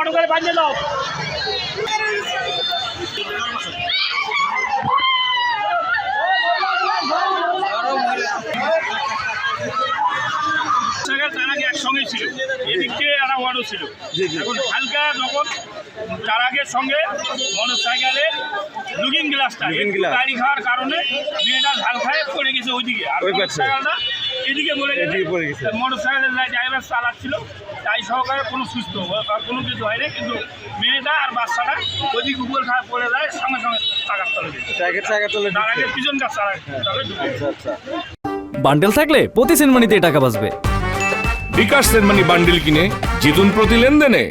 Auto করে বাঁধিয়ে দাও। তার আগে একসঙ্গেই ছিল। এদিক একটা অটো ছিল। এখন হালকা যখন তার আগের সঙ্গে মোটর সাইকেলের লুকিং গ্লাসটা একটু glass। গাড়ি খাওয়ার কারণে মেয়েটা ঝাল খায় পড়ে গেছে ওইদিকে। আর ওই সাইকেলটা এদিকে পড়ে গেছে এদিকে পড়ে গেছে। মোটর সাইকেলের ড্রাইভার চালাচ্ছিল তাই সহকারে কোনো সুস্থ আর কোনো কিছু হয়নি কিন্তু মেয়েটা আর বাচ্চাটা ওইদিকে উপর খায় পড়ে যায় সঙ্গে সঙ্গে টাকার তলে চালা তলে ঢুকে গেছে। আচ্ছা আচ্ছা। বান্ডেল থাকলে প্রতি সিনেমানিতে টাকা বাঁচবে। বিকাশ সেনমানি বান্ডিল কিনে জিতুন প্রতি লেনদেনে।